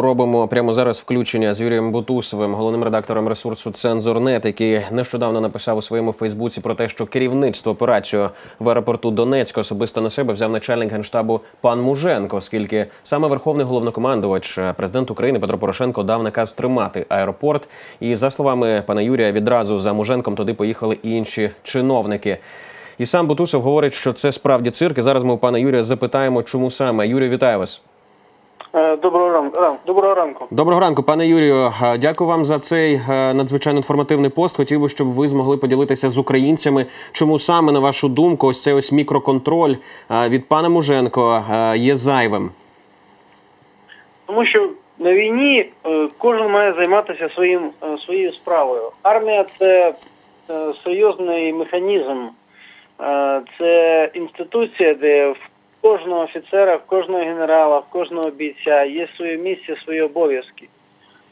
Робимо прямо зараз включення з Юрієм Бутусовим, головним редактором ресурсу Цензорнет, який нещодавно написав у своєму Фейсбуці про те, що керівництво операцію в аеропорту Донецька особисто на себе взяв начальник генштабу пан Муженко, оскільки саме верховний головнокомандувач, президент України Петро Порошенко дав наказ тримати аеропорт. І за словами пана Юрія, відразу за Муженком туди поїхали і інші чиновники. І сам Бутусов говорить, що це справді цирк. І зараз ми у пана Юрія запитаємо, чому саме. Юрій, вітаю вас. Е, Доброго ранку. Доброго ранку. Доброго ранку, пане Юрію. Е, Дякую вам за цей е, надзвичайно інформативний пост. Хотів би, щоб ви змогли поділитися з українцями, чому саме на вашу думку, ось цей ось мікроконтроль від пана Муженко є зайвим. Тому що на війні кожен має займатися своїм своєю справою. Армія це серйозний механізм, це інституція, де в кожного офіцера, в кожного генерала, в кожного бійця є своє місце, свої обов'язки.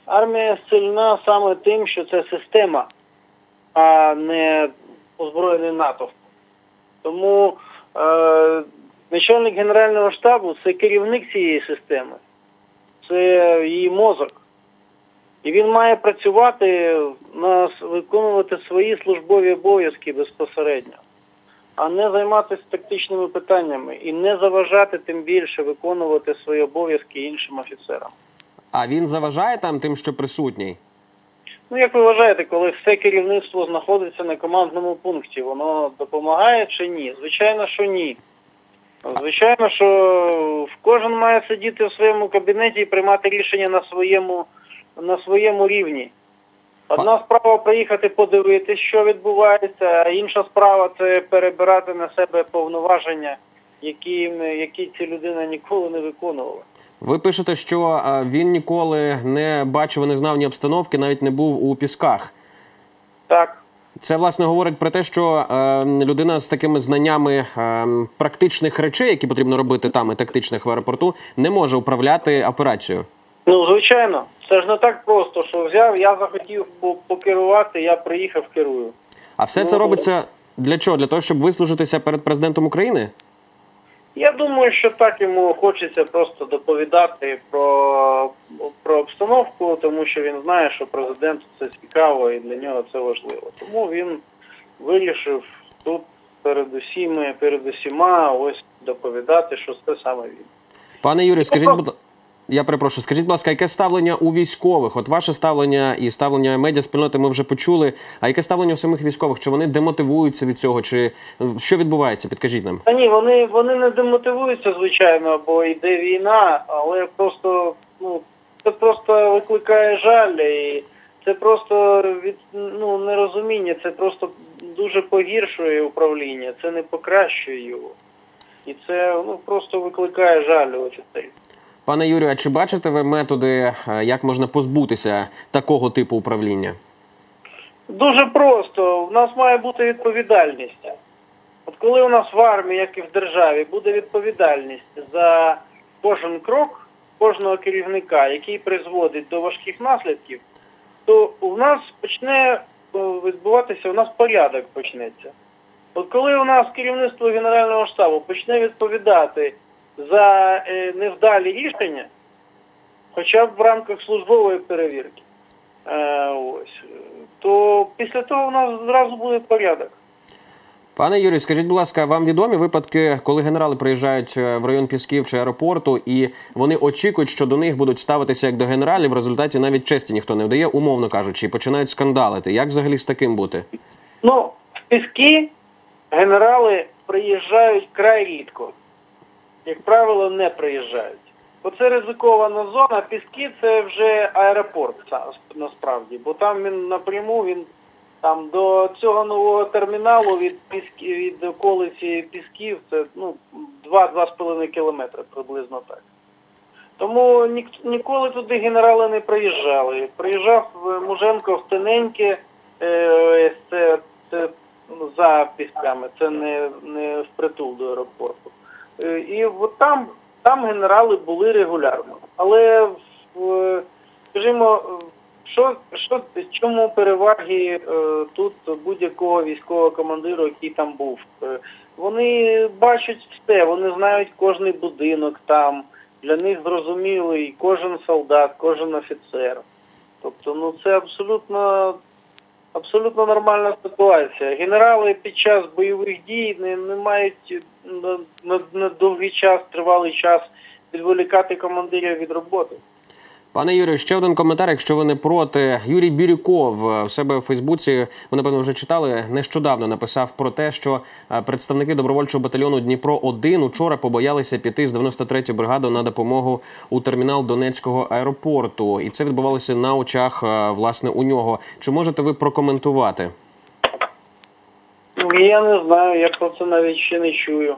Армія сильна саме тим, що це система, а не озброєний натовп. Тому е, начальник Генерального штабу це керівник цієї системи, це її мозок. І він має працювати, на, виконувати свої службові обов'язки безпосередньо а не займатися тактичними питаннями і не заважати тим більше виконувати свої обов'язки іншим офіцерам. А він заважає там тим, що присутній? Ну, як ви вважаєте, коли все керівництво знаходиться на командному пункті, воно допомагає чи ні? Звичайно, що ні. Звичайно, що кожен має сидіти в своєму кабінеті і приймати рішення на своєму на своєму рівні. Одна справа приїхати подивитися, що відбувається, а інша справа це перебирати на себе повноваження, які які ці людина ніколи не виконувала. Ви пишете, що він ніколи не бачив, не знав ні обстановки, навіть не був у пісках. Так. Це власне говорить про те, що е, людина з такими знаннями е, практичних речей, які потрібно робити там і тактичних в аеропорту, не може управляти операцією. Ну звичайно. Це ж не так просто, що взяв, я захотів покерувати, я приїхав, керую. А все це ну, робиться для чого? Для того, щоб вислужитися перед президентом України? Я думаю, що так йому хочеться просто доповідати про про обстановку, тому що він знає, що президенту це цікаво і для нього це важливо. Тому він вирішив тут перед усіми, перед усіма ось доповідати, що це саме він. Пане Юрій, скажіть, будь ласка. Я перепрошую, скажіть, будь ласка, яке ставлення у військових? От ваше ставлення і ставлення медіаспільноти ми вже почули. А яке ставлення у самих військових? Чи вони демотивуються від цього? Чи що відбувається? Підкажіть нам? Та ні, вони вони не демотивуються, звичайно, бо йде війна, але просто ну це просто викликає жаль, і це просто від ну нерозуміння, це просто дуже погіршує управління, це не покращує його, і це ну просто викликає жаль офіцерів. Пане Юрію, а чи бачите ви методи, е, як можна позбутися такого типу управління? Дуже просто. У нас має бути відповідальність. От коли у нас в армії, як і в державі, буде відповідальність за кожен крок кожного керівника, який призводить до важких наслідків, то у нас почне е, відбуватися, у нас порядок почнеться. От коли у нас керівництво Генерального штабу почне відповідати за е, невдалі рішення, хоча б в рамках службової перевірки, е, ось, то після того у нас зразу буде порядок. Пане Юрій, скажіть, будь ласка, вам відомі випадки, коли генерали приїжджають е, в район Пісків чи аеропорту, і вони очікують, що до них будуть ставитися як до генералів, в результаті навіть честі ніхто не вдає, умовно кажучи, і починають скандалити. Як взагалі з таким бути? Ну, в Піски генерали приїжджають край рідко як правило, не приїжджають. Оце ризикована зона. Піски це вже аеропорт насправді, бо там він напряму він там до цього нового терміналу від піски від околиці Пісків це ну 2-2,5 кілометри приблизно так. Тому ні, ніколи туди генерали не приїжджали. Приїжджав Муженко в Тененьке, е, це, це за пісками, це не не впритул до аеропорту. Е, і от там там генерали були регулярно. Але скажімо, що що чому переваги е, тут будь-якого військового командиру, який там був? Е, вони бачать все, вони знають кожний будинок там, для них зрозумілий кожен солдат, кожен офіцер. Тобто, ну це абсолютно, абсолютно нормальна ситуація. Генерали під час бойових дій не, не мають на, на, на довгий час, тривалий час відволікати командирів від роботи. Пане Юрію, ще один коментар, якщо ви не проти. Юрій Бірюков е, в себе в Фейсбуці, ви напевно вже читали, нещодавно написав про те, що е, представники добровольчого батальйону Дніпро 1 учора побоялися піти з 93-ї бригади на допомогу у термінал Донецького аеропорту, і це відбувалося на очах е, власне у нього. Чи можете ви прокоментувати? Ну, я не знаю, я про це навіть ще не чую.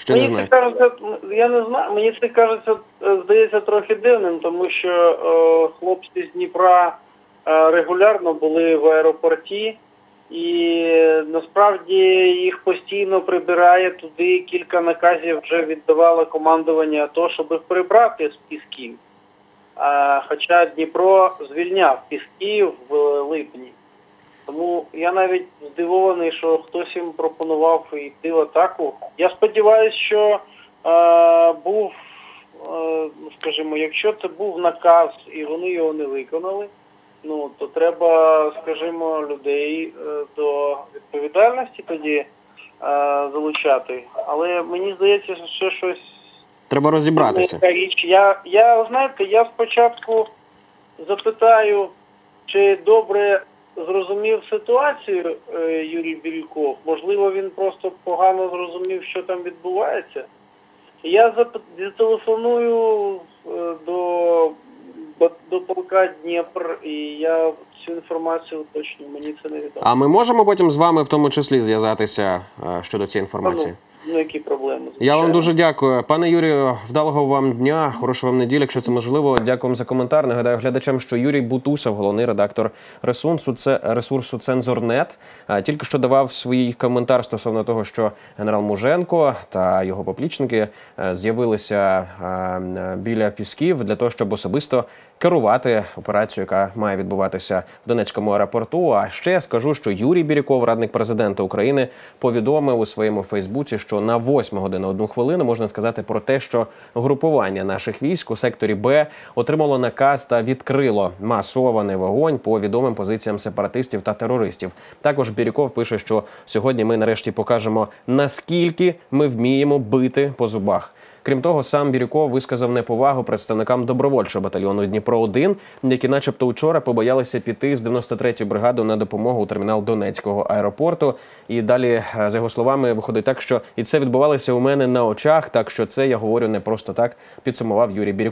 Ще не мені знаю. це кажеться, я не знаю, мені це кажеться, е, здається, трохи дивним, тому що е, хлопці з Дніпра е, регулярно були в аеропорті, і е, насправді їх постійно прибирає туди. Кілька наказів вже віддавало командування АТО, щоб прибрати з пісків. А, хоча Дніпро звільняв пісків в липні. Тому я навіть здивований, що хтось їм пропонував йти в атаку. Я сподіваюся, що е, був, е, ну, скажімо, якщо це був наказ і вони його не виконали, ну то треба, скажімо, людей е, до відповідальності тоді е, залучати. Але мені здається, що ще щось Треба розібратися. Річ. Я, я знаєте, я спочатку запитаю, чи добре зрозумів ситуацію е, Юрій Бірюков. Можливо, він просто погано зрозумів, що там відбувається. Я зателефоную е, до, до полка Дніпр, і я цю інформацію уточню. Мені це не відомо. А ми можемо потім з вами в тому числі зв'язатися е, щодо цієї інформації. Ну, які проблеми? Я вам дуже дякую, пане Юрію. Вдалого вам дня, хорошої вам неділі, якщо це можливо. Дякую вам за коментар. Нагадаю глядачам, що Юрій Бутусов, головний редактор ресурсу, це ресурсу Цензорнет. Тільки що давав свій коментар стосовно того, що генерал Муженко та його поплічники е, з'явилися е, біля пісків для того, щоб особисто керувати операцією, яка має відбуватися в Донецькому аеропорту. А ще скажу, що Юрій Бірюков, радник президента України, повідомив у своєму Фейсбуці, що на 8 годину одну хвилину можна сказати про те, що групування наших військ у секторі Б отримало наказ та відкрило масований вогонь по відомим позиціям сепаратистів та терористів. Також Бірюков пише, що сьогодні ми нарешті покажемо наскільки ми вміємо бити по зубах. Крім того, сам Бірюко висказав неповагу представникам добровольчого батальйону Дніпро 1 які, начебто, учора побоялися піти з 93-ї бригади на допомогу у термінал Донецького аеропорту. І далі, е, за його словами, виходить так, що і це відбувалося у мене на очах. Так що це я говорю не просто так, підсумував Юрій Бірюков.